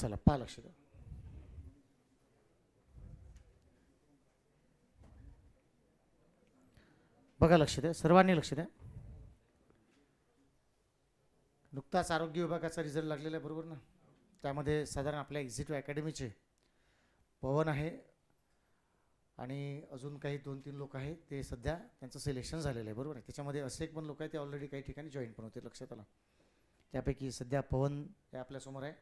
चला पहा लक्ष द्या. बघा लक्ष द्या सर्वांनी लक्ष द्या. नुकताच आरोग्य विभागाचा रिझल्ट लागलेला आहे बरोबर ना? त्यामध्ये साधारण आपल्या एक्झिटिव्ह अकॅडमीचे पवन आहे आणि अजून काही दोन तीन लोक आहेत ते सध्या त्यांचं सिलेक्शन झालेलं आहे बरोबर आहे? त्याच्यामध्ये असे एक पण लोक आहेत ते ऑलरेडी काही ठिकाणी जॉईन पण होते लक्षात आलं. त्यापैकी सध्या पवन हे आपल्यासमोर आहे.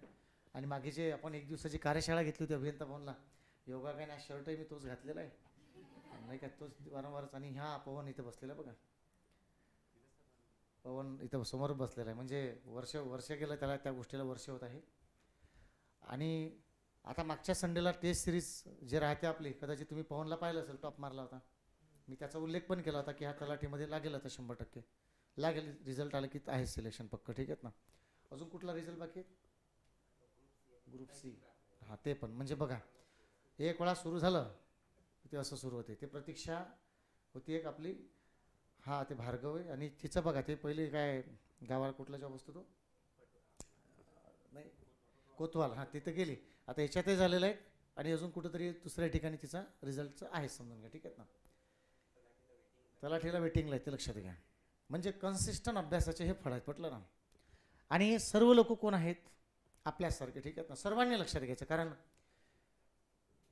आणि मागे जे आपण एक दिवसाची कार्यशाळा घेतली होती अभियंता भवनला योगा काय नाही शर्टही मी तोच घातलेला आहे. नाही का तोच वारंवारच आणि ह्या पवन इथं बसलेला आहे बघा. पवन इथं समोर बसलेला आहे. म्हणजे वर्ष वर्ष गेलं त्याला त्या गोष्टीला वर्ष होत आहे. आणि आता मागच्या संडेला टेस्ट सिरीज जे राहते आपली कदाचित तुम्ही पवनला पाहिलं असेल टॉप मारला होता. मी त्याचा उल्लेख पण केला होता की हा तलाठीमध्ये लागेल आता शंभर टक्के. लागेल रिझल्ट आलं की आहे सिलेक्शन पक्क ठीक आहेत ना? अजून कुठला रिझल्ट बाकी आहे? Group C. हां ते पण. म्हणजे बघा एक वेळा सुरू झालं ते असं सुरू होते. ते प्रतीक्षा होती एक आपली. हा ते भार्गव आहे. आणि तिचं बघा ते पहिले काय गावाला कुठला जॉब असतो तो? नाही कोतवाल. हां तिथं गेली. आता याच्यातही झालेलं आहे. आणि अजून कुठंतरी दुसऱ्या ठिकाणी तिचा रिझल्टचं आहे समजून घ्या. ठीक आहेत ना? तलाठीला वेटिंगला आहे ते लक्षात घ्या. म्हणजे कन्सिस्टंट अभ्यासाचे हे फळ आहेत पटलं ना? आणि हे सर्व लोक कोण आहेत? आपल्यासारखे ठीक आहेत ना सर्वांनी लक्षात घ्यायचं. कारण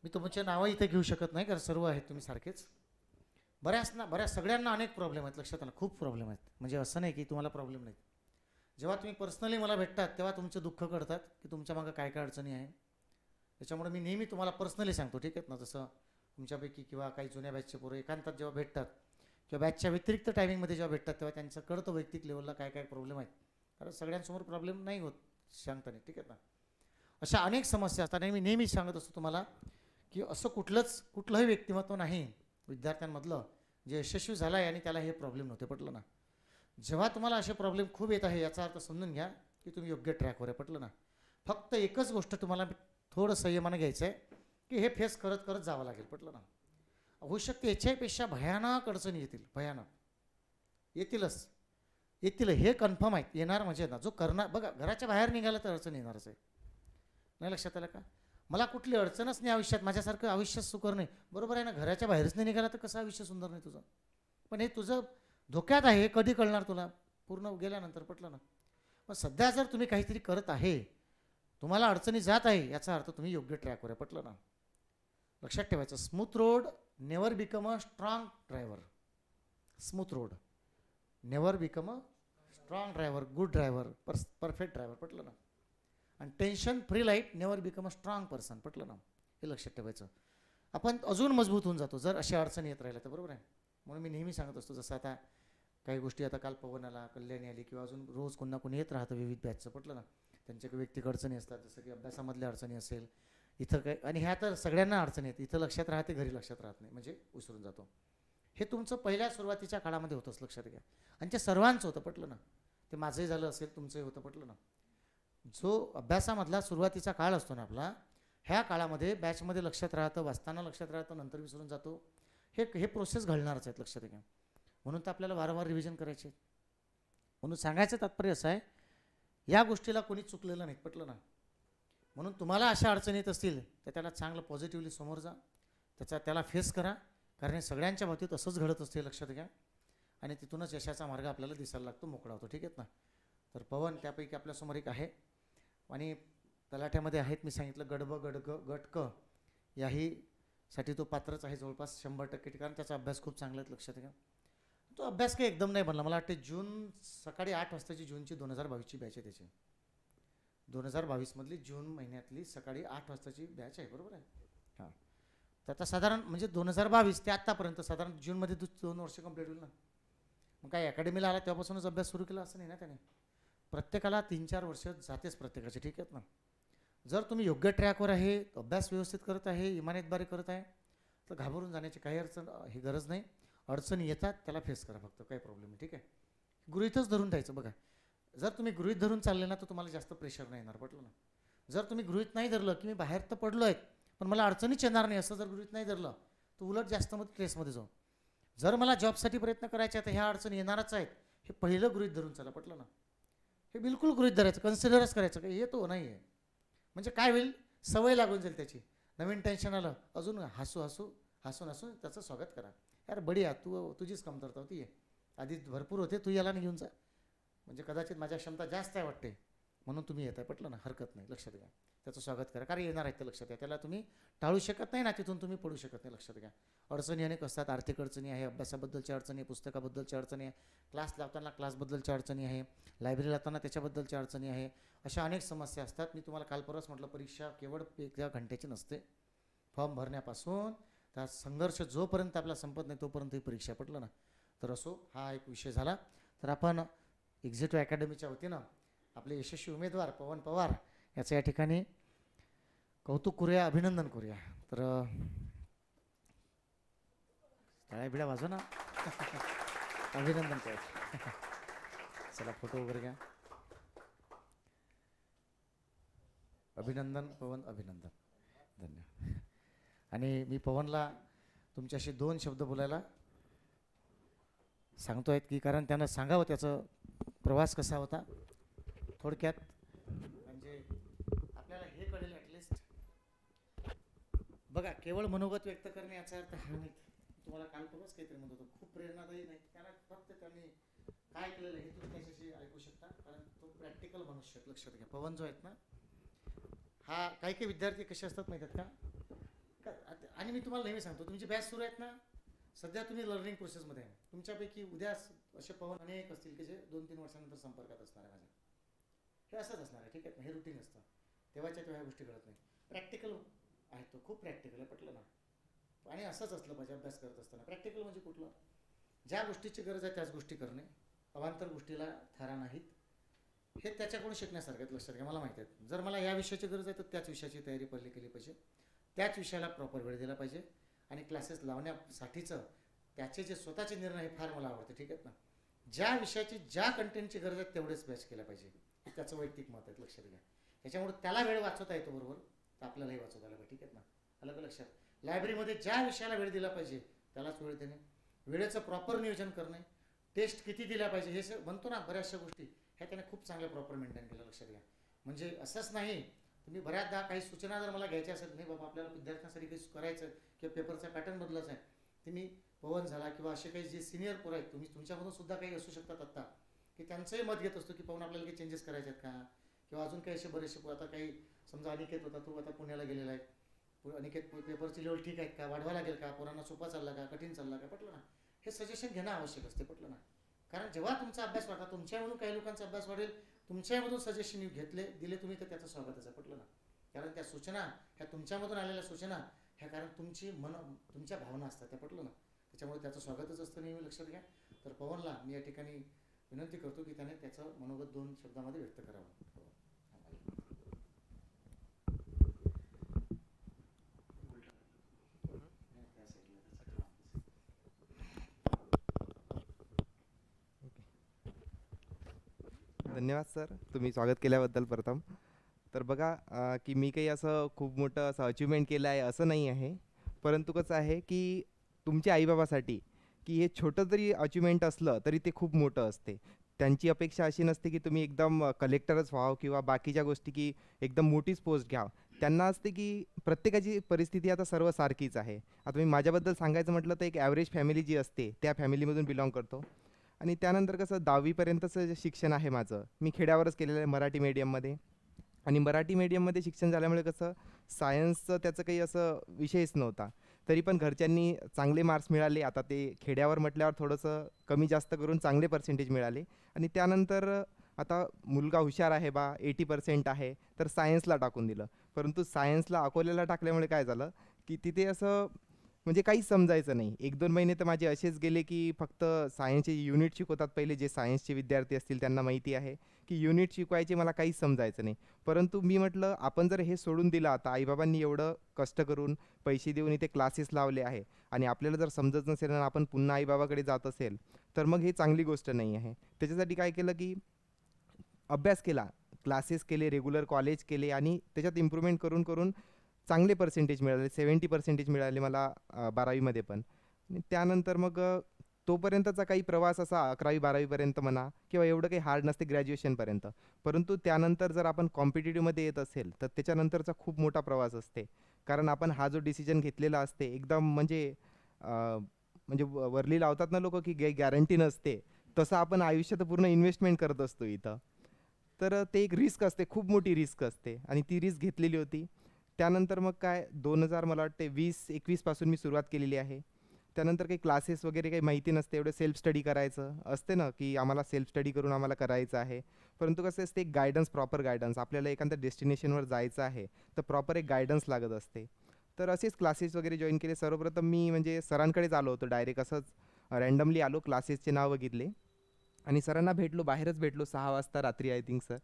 मी तुमचे नावं इथे घेऊ शकत नाही कारण सर्व आहेत तुम्ही सारखेच. बऱ्याच ना बऱ्याच सगळ्यांना अनेक प्रॉब्लेम आहेत लक्षात आलं? खूप प्रॉब्लेम आहेत. म्हणजे असं नाही की तुम्हाला प्रॉब्लेम नाही जेव्हा तुम्ही पर्सनली मला भेटतात तेव्हा तुमचे दुःख कळतात की तुमच्या मागं काय काय अडचणी आहे. त्याच्यामुळे मी नेहमी तुम्हाला पर्सनली सांगतो ठीक आहेत? ना जसं तुमच्यापैकी किंवा काही जुन्या बॅचचे पोरं एकांतात जेव्हा भेटतात किंवा बॅचच्या व्यतिरिक्त टायमिंगमध्ये जेव्हा भेटतात तेव्हा त्यांचं कळतं वैयक्तिक लेवलला काय काय प्रॉब्लेम आहेत. कारण सगळ्यांसमोर प्रॉब्लेम नाही होत. शांतने ठीक आहेत ना? अशा अनेक समस्या असतात. आणि मी नेहमी सांगत असतो तुम्हाला की असं कुठलंच कुठलंही व्यक्तिमत्व नाही विद्यार्थ्यांमधलं. जे यशस्वी झालं आहे आणि त्याला हे प्रॉब्लेम नव्हते पटलं ना? जेव्हा तुम्हाला असे प्रॉब्लेम खूप येत आहे याचा अर्थ समजून घ्या की तुम्ही योग्य ट्रॅकवर आहे पटलं ना? फक्त एकच गोष्ट तुम्हाला थोडं संयमानं घ्यायचं आहे की हे फेस करत करत जावं लागेल पटलं ना? होऊ शकते याच्यापेक्षा भयानक अडचणी येतील भयानक. येतीलच. येतील हे कन्फर्म आहेत येणार म्हणजे ना जो करणार बघा घराच्या बाहेर निघाला तर अडचण येणारच आहे. नाही लक्षात आलं का? मला कुठली अडचणच नाही आयुष्यात माझ्यासारखं आयुष्य सुकर नाही. बरोबर आहे ना घराच्या बाहेरच नाही निघाला तर कसं आयुष्य सुंदर नाही तुझं? पण हे तुझं धोक्यात आहे हे कधी कळणार तुला? पूर्ण गेल्यानंतर पटलं ना? पण सध्या जर तुम्ही काहीतरी करत आहे तुम्हाला अडचणी जात आहे याचा अर्थ तुम्ही योग्य ट्रॅकवर आहे पटलं ना? लक्षात ठेवायचं smooth road never become a strong driver smooth road never become a strong driver good driver per perfect driver पटलं ना? आणि tension free light never become a strong person पटलं ना? हे लक्षात ठेवायचं. आपण अजून मजबूत होऊन जातो जर अशा अडचणी येत राहिल्या तर बरोबर आहे? म्हणून मी नेहमी सांगत असतो जसं आता काही गोष्टी आता काल पवन आला कल्याणी आली किंवा अजून रोज कोणा कोणी येत राहतं विविध बॅचचं पटलं ना? त्यांच्या काही वैयक्तिक अडचणी असतात जसं की अभ्यासामधल्या अडचणी असेल इथं काय आणि ह्या तर सगळ्यांना अडचणी आहेत इथं लक्षात राहते घरी लक्षात राहत नाही म्हणजे विसरून जातो. हे तुमचं पहिल्या सुरुवातीच्या काळामध्ये होतंच लक्षात घ्या. आणि ते सर्वांचं होतं पटलं ना? ते माझंही झालं असेल तुमचंही होतं पटलं ना? जो अभ्यासामधला सुरुवातीचा काळ असतो ना आपला ह्या काळामध्ये बॅचमध्ये लक्षात राहतं वाचताना लक्षात राहतं नंतर विसरून जातो. हे हे प्रोसेस घडणारच आहेत लक्षात घ्या. म्हणून तर आपल्याला वारंवार रिव्हिजन करायचे. म्हणून सांगायचं तात्पर्य असं आहे या गोष्टीला कोणी चुकलेलं नाही पटलं ना? म्हणून तुम्हाला अशा अडचणी येत असतील तर त्याला चांगलं पॉझिटिव्हली समोर जा. त्याचा त्याला फेस करा. कारण हे सगळ्यांच्या बाबतीत असंच घडत असते लक्षात घ्या. आणि तिथूनच यशाचा मार्ग आपल्याला दिसायला लागतो मोकळा होतो. ठीक आहेत ना? तर पवन त्यापैकी आपल्यासमोर एक आहे. आणि तलाठ्यामध्ये आहेत मी सांगितलं गडब गडग गटक. याही साठी तो पात्रच आहे जवळपास शंभर टक्के ठिकाण. त्याचा अभ्यास खूप चांगला आहे लक्षात घ्या. तो अभ्यास काही एकदम नाही बनला. मला वाटते जून सकाळी आठ वाजताची जूनची दोन हजार बावीसची बॅच आहे त्याची. दोन हजार बावीसमधली जून महिन्यातली सकाळी आठ वाजताची बॅच आहे बरोबर आहे? हां. तर आता साधारण म्हणजे दोन हजार बावीस ते आत्तापर्यंत साधारण जूनमध्ये दु दोन वर्ष कंप्लीट होईल ना. मग काय अकॅडमीला आला तेव्हापासूनच अभ्यास सुरू केला असं नाही ना त्याने? प्रत्येकाला तीन चार वर्ष जातेच प्रत्येकाचे ठीक आहेत ना? जर तुम्ही योग्य ट्रॅकवर आहे अभ्यास व्यवस्थित करत आहे इमानतबारी करत आहे तर घाबरून जाण्याची काही अडचण ही गरज नाही. अडचणी येतात त्याला फेस करा फक्त काही प्रॉब्लेम नाही ठीक आहे? गृहितच धरून द्यायचं बघा. जर तुम्ही गृहित धरून चालले ना तर तुम्हाला जास्त प्रेशर नाही येणार पटलं ना? जर तुम्ही गृहित नाही धरलं की मी बाहेर तर पडलो आहे पण मला अडचणीच येणार नाही असं जर गृहित नाही धरलं तर उलट जास्त मग स्ट्रेसमध्ये जाऊ. जर मला जॉबसाठी प्रयत्न करायचे तर ह्या अडचणी येणारच आहेत. हे पहिलं गृहित धरून चला पटलं ना? हे बिलकुल गृहित धरायचं कन्सिडरच करायचं का येतो नाही आहे म्हणजे काय होईल? सवय लागून जाईल त्याची. नवीन टेन्शन आलं अजून हसू हसू हसून हसून त्याचं स्वागत करा. यार बढिया तू तुझीच कमतरता होती. आहे आधी भरपूर होते तू याला नाही घेऊन जा. म्हणजे कदाचित माझ्या क्षमता जास्त आहे वाटते. म्हणून तुम्ही येत आहे पटलं ना? हरकत नाही. लक्षात घ्या. त्याचं स्वागत करा. कारण येणार आहेत ते लक्षात घ्या. त्याला तुम्ही टाळू शकत नाही ना? तिथून तुम्ही पडू शकत नाही. लक्षात घ्या. अडचणी अनेक असतात. आर्थिक अडचणी आहे. अभ्यासाबद्दलच्या अडचणी आहे. पुस्तकाबद्दलच्या अडचणी आहे. क्लास लावताना क्लासबद्दलच्या अडचणी आहे. लायब्ररी लावताना त्याच्याबद्दलच्या अडचणी आहे. अशा अनेक समस्या असतात. मी तुम्हाला काल परवाच म्हटलं परीक्षा केवळ एका घंट्याची नसते. फॉर्म भरण्यापासून त्या संघर्ष जोपर्यंत आपला संपत नाही तोपर्यंत ही परीक्षा. पटलं ना? तर असो हा एक विषय झाला. तर आपण एक्झिटिव्ह अकॅडमीच्या वतीनं आपले यशस्वी उमेदवार पवन पवार याचं या ठिकाणी कौतुक करूया अभिनंदन करूया. तर टाळ्या बिळ्या वाजव ना. अभिनंदन करूया. चला फोटो वगैरे घ्या. अभिनंदन पवन अभिनंदन. धन्यवाद. आणि मी पवनला तुमच्याशी दोन शब्द बोलायला सांगतो आहेत की कारण त्यानं सांगावं त्याचं प्रवास कसा होता. थोडक्यात? म्हणजे आपल्याला हे कळेल ॲटलिस्ट बघा केवळ मनोगत व्यक्त करणे याचा अर्थ हा नाही. तुम्हाला काल परवाच काहीतरी म्हणत होतो. खूप प्रेरणादायी नाही. त्याला फक्त त्यांनी काय केलेलं आहे हे तुम्ही त्याच्याशी ऐकू शकता. कारण तो प्रॅक्टिकल मनुष्य आहे, लक्षात घ्या. पवन जो आहेत ना हा काही काही विद्यार्थी कसे असतात माहीत आहेत का? आणि मी तुम्हाला नेहमी सांगतो तुमची बॅच सुरू आहेत ना सध्या तुम्ही लर्निंग प्रोसेसमध्ये आहे. तुमच्यापैकी उद्या असे पवन अनेक असतील की जे दोन तीन वर्षानंतर संपर्कात असणार आहे माझ्या. हे असंच असणार आहे ठीक आहे? ना हे रुटीन असतं. तेव्हाच्या तेव्हा ह्या गोष्टी घडत नाही. प्रॅक्टिकल आहे तो खूप प्रॅक्टिकल आहे पटलं ना? आणि असंच असलं पाहिजे अभ्यास करत असताना. प्रॅक्टिकल म्हणजे कुठलं? ज्या गोष्टीची गरज आहे त्याच गोष्टी करणे. अवांतर गोष्टीला थारा नाहीत. हे त्याच्याकडून शिकण्यासारखं लक्षात घ्या. मला माहिती आहे. जर मला या विषयाची गरज आहे तर त्याच विषयाची तयारी पहिली केली पाहिजे. त्याच विषयाला प्रॉपर वेळ दिला पाहिजे. आणि क्लासेस लावण्यासाठीचं त्याचे जे स्वतःचे निर्णय हे फार मला आवडते ठीक आहेत ना? ज्या विषयाची ज्या कंटेंटची गरज आहे तेवढेच बॅच केल्या पाहिजे. त्याचं वैयक्तिक मत आहे लक्षात घ्या. त्याच्यामुळे त्याला वेळ वाचवता येतो बरोबर? तर आपल्यालाही वाचवता आला ठीक आहेत ना? आलं का लक्षात? लायब्ररीमध्ये ज्या विषयाला वेळ दिला पाहिजे त्यालाच वेळ देणे. वेळेचं प्रॉपर नियोजन करणे. टेस्ट किती दिल्या पाहिजे हे स- म्हणतो ना बऱ्याचशा गोष्टी ह्या त्याने खूप चांगल्या प्रॉपर मेंटेन केलं लक्षात घ्या. म्हणजे असंच नाही तुम्ही बऱ्याचदा काही सूचना जर मला घ्यायच्या असेल नाही बाबा आपल्याला विद्यार्थ्यांसाठी काही करायचं किंवा पेपरचा पॅटर्न बदलायचा आहे तुम्ही पवन झाला किंवा असे काही जे सिनियर पोरं आहेत तुम्ही तुमच्यामधून सुद्धा काही असू शकतात आत्ता. की त्यांचंही मत घेत असतो की पाहून आपल्याला काही चेंजेस करायचे आहेत का? किंवा अजून काही असे बरेचसे आता काही समजा अनिकेत होता तो आता पुण्याला गेलेला आहे. अनिकेत पेपरची लेवल ठीक आहेत का? वाढवा लागेल का? पोरांना सोपा चालला का? कठीण चालला का? पटलं ना? हे सजेशन घेणं आवश्यक असते पटलं ना? कारण जेव्हा तुमचा अभ्यास वाढता तुमच्यामधून काही लोकांचा अभ्यास वाढेल तुमच्यामधून सजेशन घेतले दिले तुम्ही तर त्याचं स्वागतच आहे पटलं ना? कारण त्या सूचना ह्या तुमच्यामधून आलेल्या सूचना ह्या कारण तुमची मन तुमच्या भावना असतात त्या पटलं ना? त्याच्यामुळे त्याचं स्वागतच असतं नेहमी लक्षात घ्या. तर पवनला मी या ठिकाणी विनंती करतो की त्याने त्याचं मनोगत दोन शब्दामध्ये व्यक्त करावं. धन्यवाद सर. तुम्ही स्वागत केल्याबद्दल प्रथम. तर बघा की मी काही असं खूप मोठं असं अचिव्हमेंट केलं आहे असं नाही आहे. परंतु कसं आहे की तुमच्या आईबाबासाठी की हे छोटं जरी अचिव्हमेंट असलं तरी ते खूप मोठं असते. त्यांची अपेक्षा अशी नसते की तुम्ही एकदम कलेक्टरच व्हावं किंवा बाकीच्या गोष्टी की एकदम मोठीच पोस्ट घ्यावं. त्यांना असते की प्रत्येकाची परिस्थिती आता सर्व सारखीच आहे. आता मी माझ्याबद्दल सांगायचं म्हटलं तर एक ॲव्हरेज फॅमिली जी असते त्या फॅमिलीमधून बिलॉंग करतो. आणि त्यानंतर कसं दहावीपर्यंतचं जे शिक्षण आहे माझं मी खेड्यावरच केलेलं आहे मराठी मीडियममध्ये आणि मराठी मीडियममध्ये शिक्षण झाल्यामुळे कसं सायन्सचं त्याचं काही असं विषयच नव्हता. तरी पण घरच्यांनी चांगले मार्क्स मिळाले. आता ते खेड्यावर म्हटल्यावर थोडंसं कमी जास्त करून चांगले पर्सेंटेज मिळाले. आणि त्यानंतर आता मुलगा हुशार आहे बा एटी पर्सेंट आहे तर सायन्सला टाकून दिलं. परंतु सायन्सला अकोल्याला टाकल्यामुळे काय झालं की तिथे असं म्हणजे काहीच समजायचं नाही. एक दोन महिने तर माझे असेच गेले की फक्त सायन्सचे युनिट शिकवतात पहिले जे सायन्सचे विद्यार्थी असतील त्यांना माहिती आहे की युनिट शिकवायचे मला काहीच समजायचं नाही. परंतु मी म्हटलं आपण जर हे सोडून दिलं आता आईबाबांनी एवढं कष्ट करून पैसे देऊन इथे क्लासेस लावले आहे आणि आपल्याला जर समजत नसेल आणि आपण पुन्हा आईबाबाकडे जात असेल तर मग हे चांगली गोष्ट नाही आहे. त्याच्यासाठी काय केलं की अभ्यास केला. क्लासेस केले रेग्युलर कॉलेज केले आणि त्याच्यात इम्प्रूव्हमेंट करून करून चांगले पर्सेंटेज मिळाले सेवन्टी पर्सेंटेज मिळाले मला बारावीमध्ये पण. त्यानंतर मग तोपर्यंतचा काही प्रवास असा अकरावी बारावीपर्यंत म्हणा किंवा एवढं काही हार्ड नसते ग्रॅज्युएशनपर्यंत परंतु त्यानंतर जर आपण कॉम्पिटेटिव्हमध्ये येत असेल तर त्याच्यानंतरचा खूप मोठा प्रवास असते. कारण आपण हा जो डिसिजन घेतलेला असते एकदम म्हणजे म्हणजे वरली लावतात ना लोक की गॅ गॅरंटी नसते. तसं आपण आयुष्यात पूर्ण इन्व्हेस्टमेंट करत असतो इथं. तर ते एक रिस्क असते खूप मोठी रिस्क असते. आणि ती रिस्क घेतलेली होती. त्यानंतर मग काय दोन हजार मला वाटते वीस एकवीसपासून मी सुरुवात केलेली आहे. त्यानंतर काही क्लासेस वगैरे काही माहिती नसते एवढं सेल्फ स्टडी करायचं असते ना की आम्हाला सेल्फ स्टडी करून आम्हाला करायचं आहे. परंतु कसं असते एक गायडन्स प्रॉपर गायडन्स आपल्याला एखाद्या डेस्टिनेशनवर जायचं आहे तर प्रॉपर एक गायडन्स लागत असते. तर असेच क्लासेस वगैरे जॉईन केले. सर्वप्रथम मी म्हणजे सरांकडेच आलो होतो डायरेक्ट असंच. रँडमली आलो क्लासेसचे नाव बघितले. आणि सरांना भेटलो बाहेरच भेटलो सहा वाजता रात्री आय थिंक सर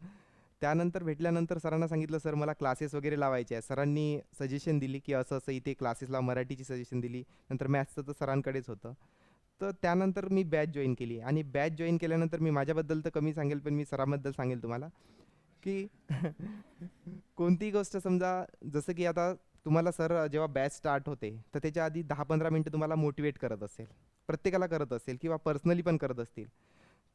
त्यानंतर भेटल्यानंतर सरांना सांगितलं सर मला क्लासेस वगैरे लावायचे आहे सरांनी सजेशन दिली की असं असं इथे क्लासेसला मराठीची सजेशन दिली. नंतर मॅथ्सचं तर सरांकडेच होतं. तर त्यानंतर मी बॅच जॉईन केली आणि बॅच जॉईन केल्यानंतर मी माझ्याबद्दल तर कमी सांगेल पण मी सरांबद्दल सांगेल तुम्हाला की कोणतीही गोष्ट समजा जसं की आता तुम्हाला सर जेव्हा बॅच स्टार्ट होते तर त्याच्या आधी दहा पंधरा मिनटं तुम्हाला मोटिवेट करत असेल. प्रत्येकाला करत असेल किंवा पर्सनली पण करत असतील.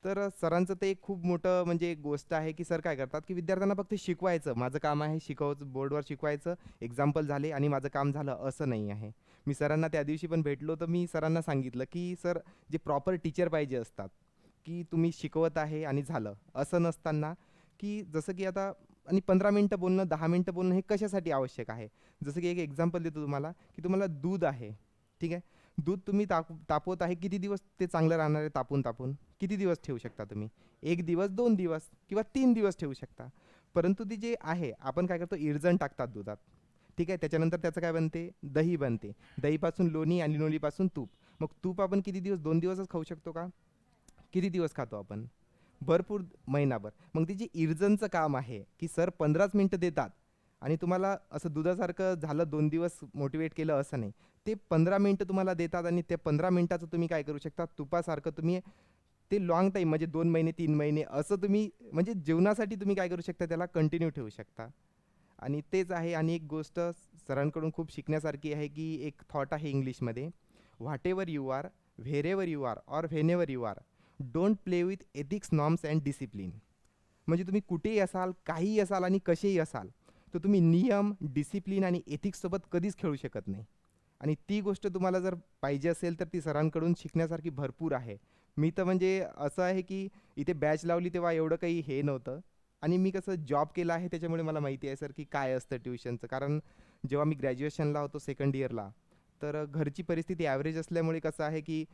तर सरांचं ते एक खूप मोठं म्हणजे एक गोष्ट आहे की सर काय करतात की विद्यार्थ्यांना फक्त शिकवायचं. माझं काम आहे शिकवायचं बोर्डवर शिकवायचं एक्झाम्पल झाले आणि माझं काम झालं असं नाही आहे. मी सरांना त्या दिवशी पण भेटलो तर मी सरांना सांगितलं की सर जे प्रॉपर टीचर पाहिजे असतात की तुम्ही शिकवत आहे आणि झालं असं नसताना की जसं की आता आणि पंधरा मिनटं बोलणं दहा मिनटं बोलणं हे कशासाठी आवश्यक आहे? जसं की एक एक्झाम्पल देतो तुम्हाला की तुम्हाला दूध आहे ठीक आहे? दूध तुम्ही ताप तापवत आहे किती दिवस ते चांगलं राहणार आहे तापून तापून? किती दिवस ठेवू शकता तुम्ही? एक दिवस दोन दिवस किंवा तीन दिवस ठेवू शकता. परंतु ती जे आहे आपण काय करतो इरजण टाकतात दुधात. ठीक आहे? त्याच्यानंतर त्याचं काय बनते? दही बनते. दहीपासून लोणी आणि लोणीपासून तूप. मग तूप आपण किती दिवस दोन दिवसच खाऊ शकतो का? किती दिवस खातो आपण? भरपूर महिनाभर. मग ती जे इरजनचं काम आहे की सर पंधराच मिनटं देतात आणि तुम्हाला असं दुधासारखं झालं दोन दिवस मोटिवेट केलं असं नाही. ते पंधरा मिनटं तुम्हाला देतात आणि त्या पंधरा मिनटाचं तुम्ही काय करू शकता? तुपासारखं तुम्ही ते लॉंग टाईम म्हणजे दोन महिने तीन महिने असं तुम्ही म्हणजे जीवनासाठी तुम्ही काय करू शकता त्याला कंटिन्यू ठेवू शकता. आणि तेच आहे आणि एक गोष्ट सरांकडून खूप शिकण्यासारखी आहे की एक थॉट आहे इंग्लिशमध्ये. Whatever you are wherever you are or whenever you are don't play with ethics norms and discipline म्हणजे तुम्ही कुठेही असाल काहीही असाल आणि कसेही असाल तर तुम्ही नियम डिसिप्लिन आणि एथिक्ससोबत कधीच खेळू शकत नाही. आणि ती गोष्ट तुम्हाला जर पाहिजे असेल तर ती सरांकडून शिकण्यासारखी भरपूर आहे. मी तर म्हणजे असं आहे की इथे बॅच लावली तेव्हा एवढं काही हे नव्हतं. आणि मी कसं जॉब केला आहे त्याच्यामुळे मला माहिती आहे सर की काय असतं ट्युशनचं कारण जेव्हा मी ग्रॅज्युएशनला होतो सेकंड इयरला तर घरची परिस्थिती ॲव्हरेज असल्यामुळे कसं आहे की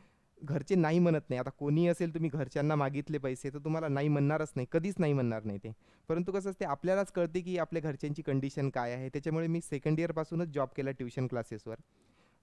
घरचे नाही म्हणत नाही. आता कोणी असेल तुम्ही घरच्यांना मागितले पैसे तर तुम्हाला नाही म्हणणारच नाही. कधीच नाही म्हणणार नाही ते. परंतु कसं असते आपल्यालाच कळते की आपल्या घरच्यांची कंडिशन काय आहे. त्याच्यामुळे मी सेकंड इयरपासूनच जॉब केला ट्युशन क्लासेसवर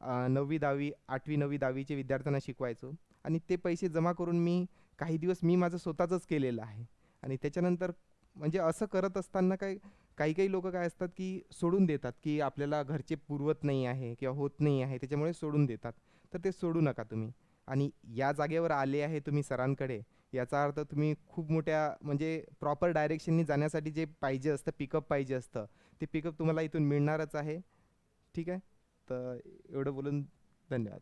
नववी दहावी आठवी नववी दहावीचे विद्यार्थ्यांना शिकवायचो. आणि ते पैसे जमा करून मी काही दिवस मी माझं स्वतःचंच केलेलं आहे. आणि त्याच्यानंतर म्हणजे असं करत असताना काय काही काही लोक काय असतात की सोडून देतात की आपल्याला घरचे पुरवत नाही आहे किंवा होत नाही आहे त्याच्यामुळे सोडून देतात. तर ते सोडू नका तुम्ही. आणि या जागेवर आले आहे तुम्ही सरांकडे याचा अर्थ तुम्ही खूप मोठ्या म्हणजे प्रॉपर डायरेक्शननी जाण्यासाठी जे पाहिजे असतं पिकअप पाहिजे असतं ते पिकअप तुम्हाला इथून मिळणारच आहे. ठीक आहे? तर एवढं बोलून धन्यवाद.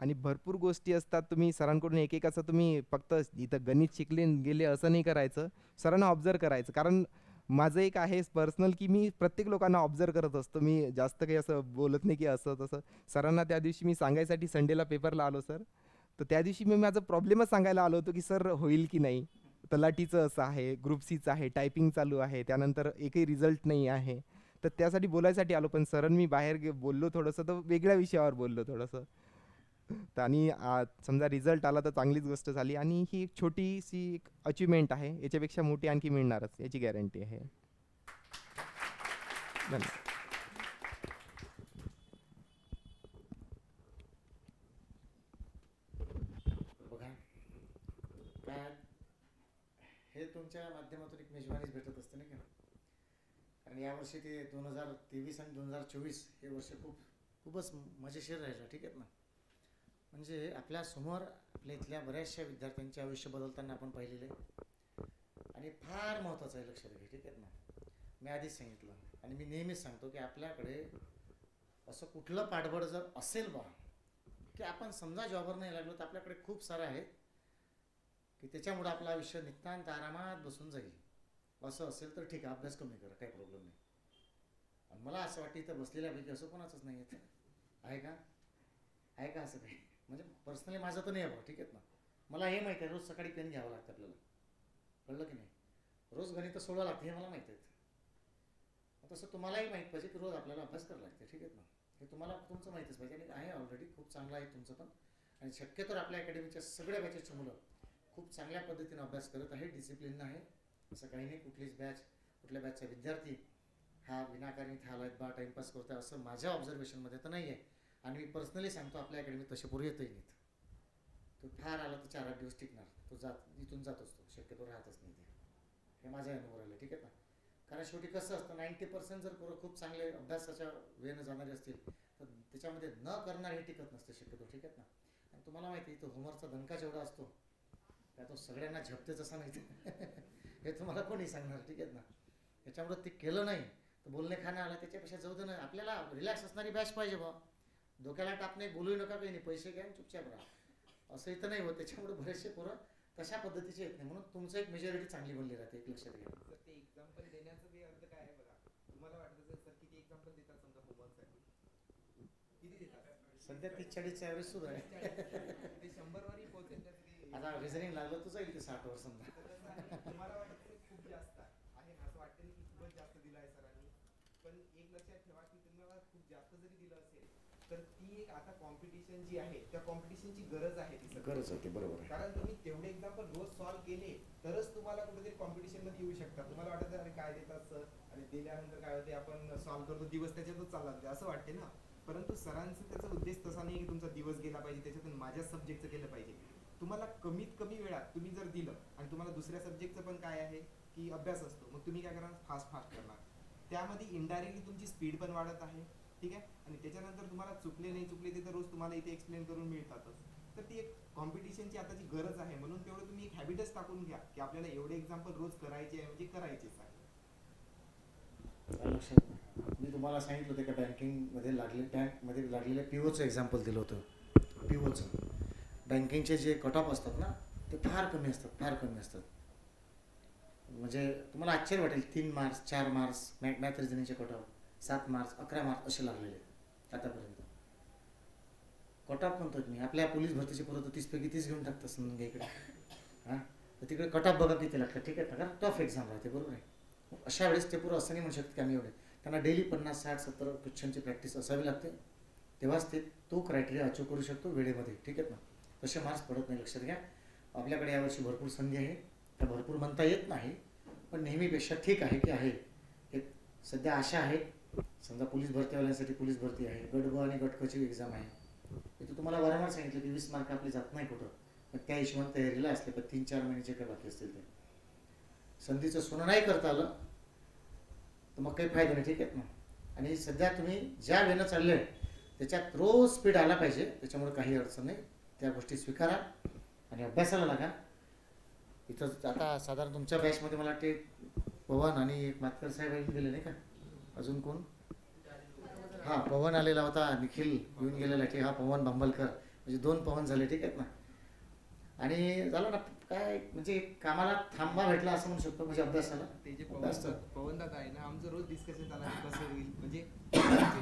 आणि भरपूर गोष्टी असतात तुम्ही सरांकडून एक एक असं तुम्ही फक्त इथं गणित शिकले गेले असं नाही करायचं सरांना ऑब्झर्व करायचं. कारण माझं एक आहे पर्सनल की मी प्रत्येक लोकांना ऑब्झर्व करत असतो. मी जास्त काही असं बोलत नाही की असं तसं. सरांना त्या दिवशी मी सांगायसाठी संडेला पेपरला आलो सर. तर त्या दिवशी मी माझा प्रॉब्लेमच सांगायला आलो होतो की सर होईल की नाही? तलाटीचं असं आहे ग्रुप सीचं आहे टायपिंग चालू आहे त्यानंतर एकही रिझल्ट नाही आहे. तर त्यासाठी बोलायसाठी आलो पण सरन मी बाहेर गे बोललो थोडंसं तर वेगळ्या विषयावर बोललो थोडंसं. तर आणि समजा रिझल्ट आला तर चांगलीच गोष्ट झाली. आणि ही एक छोटीशी एक अचिव्हमेंट आहे याच्यापेक्षा मोठी आणखी मिळणारच याची गॅरंटी आहे. धन्यवाद बघा काय तुमच्या माध्यमातून एक मेजवानीच भेटत असते नाही का? कारण यावर्षी ते दोन हजार तेवीस आणि दोन हजार चोवीस हे वर्ष खूप खूपच मजेशीर राहिलं ठीक आहेत ना? म्हणजे आपल्यासमोर आपल्या इथल्या बऱ्याचशा विद्यार्थ्यांचे आयुष्य बदलताना आपण पाहिलेले आहे. आणि फार महत्त्वाचं आहे लक्षात घे ठीक आहेत ना? मी आधीच सांगितलं आणि मी नेहमीच सांगतो की आपल्याकडे असं कुठलं पाठबळ जर असेल बा की आपण समजा जॉबवर नाही लागलो तर आपल्याकडे खूप सारं आहेत की त्याच्यामुळे आपलं आयुष्य नितांत आरामात बसून जाईल. असं असेल तर ठीक आहे अभ्यास कमी करा काही प्रॉब्लेम नाही. आणि मला असं वाटतं इथं बसलेल्यापैकी असं कोणाचंच नाही येत आहे का? आहे का असं काही? म्हणजे पर्सनली माझं तर नाही आहे भाऊ ठीक आहेत ना? मला हे माहिती आहे रोज सकाळी पेन घ्यावं लागतं आपल्याला. कळलं की नाही? रोज गणित सोडवा लागतं हे मला माहीत आहे. तसं तुम्हालाही माहीत पाहिजे की रोज आपल्याला अभ्यास करावा लागते ठीक आहे ना? हे तुम्हाला तुमचं माहितीच पाहिजे. आणि आहे ऑलरेडी खूप चांगलं आहे तुमचं पण. आणि शक्यतो आपल्या अकॅडमीच्या सगळ्या बॅचेसची मुलं खूप चांगल्या पद्धतीने अभ्यास करत आहे डिसिप्लिन आहे. असं काही नाही कुठलीच बॅच कुठल्या बॅचचा विद्यार्थी हा विनाकारण इथे आलाय बा टाइमपास करतोय असं माझ्या ऑब्झर्वेशनमध्ये तर नाही आहे आणि मी पर्सनली सांगतो आपल्या अकॅडमी तसे पूर्वी येतही नाहीत. तो फार आला तर चार आठ दिवस टिकणार. तो जात इथून जात असतो शक्यतो राहतच नाही ते. हे माझ्या अनुभव आलं ठीक आहे ना? कारण शेवटी कसं असतं नाईन्टी पर्सेंट जर पोरं खूप चांगले अभ्यासाच्या वेळेनं जाणारे असतील तर त्याच्यामध्ये न करणार हे टिकत नसते शक्यतो ठीक आहे ना? आणि तुम्हाला माहिती आहे तो होमवर्कचा धनका जेवढा असतो त्या तो सगळ्यांना झपतेच असा नाही. हे तुम्हाला कोणी सांगणार? ठीक आहे ना? त्याच्यामुळे ते केलं नाही. तर बोलणे खाणं आलं त्याच्यापेक्षा जाऊ दे ना. आपल्याला रिलॅक्स असणारी बॅच पाहिजे बा डोक्याला टाप नाही बोलू नका काही नाही. पैसे घ्या आणि चुपचाप राहा. असं इथं नाही होत. त्याच्यामुळे बरेचसे पोरं तशा पद्धतीचे येत नाही म्हणून तुमचं एक मेजॉरिटी चांगली बनली राहते एक लक्षात घ्या. ते एक्झाम्पल देण्याचं अर्थ काय आहे बघा? तुम्हाला वाटतं सर सर किती एक्झाम्पल देतात समजा होमवर्कसाठी किती देतात? सध्या तीस चाळीसच्या ॲव्हरेज सुरू आहे. ते शंभरवरही पोहोचेल आता रिझनिंग लागलं तर जाईल ते साठ वर समजा. तुम्हाला वाटतं खूप जास्त आहे असं वाटतं की खूपच जास्त दिलं आहे सरांनी. पण एक लक्षात ठेवा की तुम्हाला खूप जास्त जरी दिलं असेल तर ती एक आता कॉम्पिटिशन जी आहे त्या कॉम्पिटिशनची गरज आहे ती गरज होती बरोबर. कारण तुम्ही तेवढे एक्झाम्पल रोज सॉल्व्ह केले तरच तुम्हाला कुठेतरी कॉम्पिटिशनमध्ये येऊ शकता तुम्हाला वाटत अरे काय देतात सर आणि दिल्यानंतर काय होते आपण सॉल्व्ह करतो दिवस त्याच्यातच चालला असं वाटते ना? परंतु सरांचा त्याचा उद्देश तसा नाही की तुमचा दिवस गेला पाहिजे त्याच्यातून माझ्या सब्जेक्टचं केलं पाहिजे. तुम्हाला कमीत कमी वेळात तुम्ही जर दिलं आणि तुम्हाला दुसऱ्या सब्जेक्टचं पण काय आहे? की अभ्यास असतो मग तुम्ही काय करणार? फास्ट फास्ट करणार. त्यामध्ये इनडायरेक्टली तुमची स्पीड पण वाढत आहे ठीक आहे? आणि त्याच्यानंतर तुम्हाला चुकले नाही चुकले ते तर रोज तुम्हाला इथे एक्सप्लेन करून मिळतातच. तर ती एक कॉम्पिटिशनची आताची गरज आहे म्हणून तेवढं तुम्ही एक हॅबिटच टाकून घ्या की आपल्याला एवढे एक्झाम्पल रोज करायचे आहे म्हणजे करायचेच आहे. मी तुम्हाला सांगितलं होतं का बँकिंगमध्ये लागले बँकमध्ये लागलेल्या पिओचं एक्झाम्पल दिलं होतं. पिओचं बँकिंगचे जे कट ऑफ असतात ना ते फार कमी असतात फार कमी असतात. म्हणजे तुम्हाला आश्चर्य वाटेल तीन मार्च चार मार्च मॅ मॅथ रिजनिंगचे कट ऑफ सात मार्च अकरा मार्क्स असे लागलेले आहेत आतापर्यंत. कट ऑफ म्हणतो मी आपल्या पोलीस भरतीचे पोरं तर तीसपैकी तीस घेऊन टाकतात समजून घ्या इकडे. हां? तर तिकडे कट ऑफ बघा किती लागतात ठीक आहे? ना कारण टफ एक्झाम राहते बरोबर आहे? अशा वेळेस ते पुरं असं नाही म्हणू शकत की आम्ही एवढे. त्यांना डेली पन्नास साठ सत्तर क्वेश्चनची प्रॅक्टिस असावी लागते. तेव्हाच ते तो क्रायटेरिया अचीव करू शकतो वेळेमध्ये ठीक आहे ना? तसे मार्क्स पडत नाही लक्षात घ्या. आपल्याकडे यावर्षी भरपूर संधी आहे. त्या भरपूर म्हणता येत नाही. पण नेहमीपेक्षा ठीक आहे की आहे. एक सध्या आशा आहे. समजा पोलीस भरतीवाल्यांसाठी पोलीस भरती आहे. गट ब आणि गट एक्झाम आहे. इथे तुम्हाला वारंवार सांगितलं की वीस मार्क आपले जात नाही कुठं. पण त्या हिशोबाने तयारीला असले पण तीन चार महिन्याचे काय बाकी असतील ते. संधीचं सोनं नाही करता आलं तर मग काही फायदा नाही. ठीक आहेत ना? आणि सध्या तुम्ही ज्या वेळेनं चालले त्याच्यात रोज स्पीड आला पाहिजे. त्याच्यामुळे काही अडचण नाही. त्या गोष्टी स्वीकारा आणि अभ्यासाला लागा. इथं आता साधारण तुमच्या बॅचमध्ये मला वाटते पवन आणि एक मातकर साहेब येऊन गेले नाही का? अजून कोण? हा पवन आलेला होता निखिल येऊन गेलेला की हा पवन बांबलकर. म्हणजे दोन पवन झाले ठीक आहेत ना? आणि झालं ना काय म्हणजे कामाला थांबा भेटला असं म्हणू शकतो म्हणजे अभ्यासाला ते जे पवन दादा आहे ना आमचं रोज डिस्कशन आहे कसं होईल? म्हणजे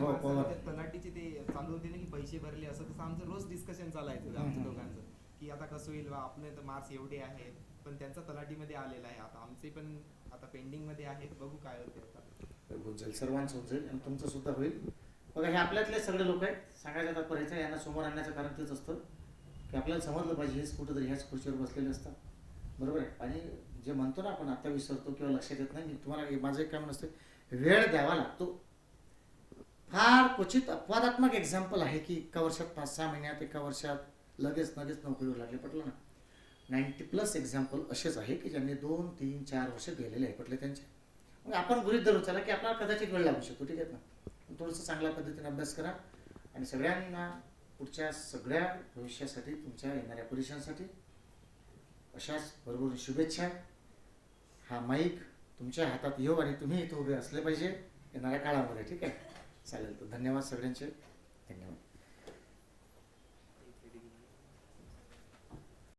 हो, पवन. तलाठीचे ते चालू होते ना की पैसे भरले असं तसं आमचं रोज डिस्कशन चालायचं आमच्या. दोघांचं. की आता कसं होईल बा आपले तर मार्क्स एवढे आहेत पण त्यांचा तलाठीमध्ये आलेला आहे. आता आमचे पण आता पेंडिंगमध्ये आहेत बघू काय होते आता. होऊन जाईल सर्वांचं होऊन जाईल आणि तुमचं सुद्धा होईल. बघा हे आपल्यातले सगळे लोक आहेत सांगायचं तात्पर्याचं यांना समोर आणण्याचं कारण तेच असतं. की आपल्याला समजलं पाहिजे हेच कुठंतरी ह्याच खुर्चीवर बसलेले असतात. बरोबर आहे? आणि जे म्हणतो ना आपण आता विसरतो किंवा लक्षात येत नाही मी तुम्हाला हे- माझं एक काय नसतं वेळ द्यावा लागतो. फार क्वचित अपवादात्मक एक्झाम्पल आहे की एका वर्षात पाच सहा महिन्यात एका वर्षात लगेच लगेच नोकरीवर लागले पटलं ना? नाईन्टी प्लस एक्झाम्पल असेच आहे की ज्यांनी दोन तीन चार वर्ष गेलेले आहे पटले त्यांचे. मग आपण गृहित धरू चला की आपल्याला कदाचित वेळ लागू शकतो ठीक आहे ना? थोडंसं चांगल्या पद्धतीने अभ्यास करा आणि सगळ्यांना पुढच्या सगळ्या भविष्यासाठी तुमच्या येणाऱ्या परीक्षांसाठी अशाच बरोबर शुभेच्छा. हा माईक तुमच्या हातात येऊ आणि तुम्ही इथं उभे असले पाहिजे येणाऱ्या काळामध्ये ठीक आहे? चालेल तर धन्यवाद सगळ्यांचे. धन्यवाद.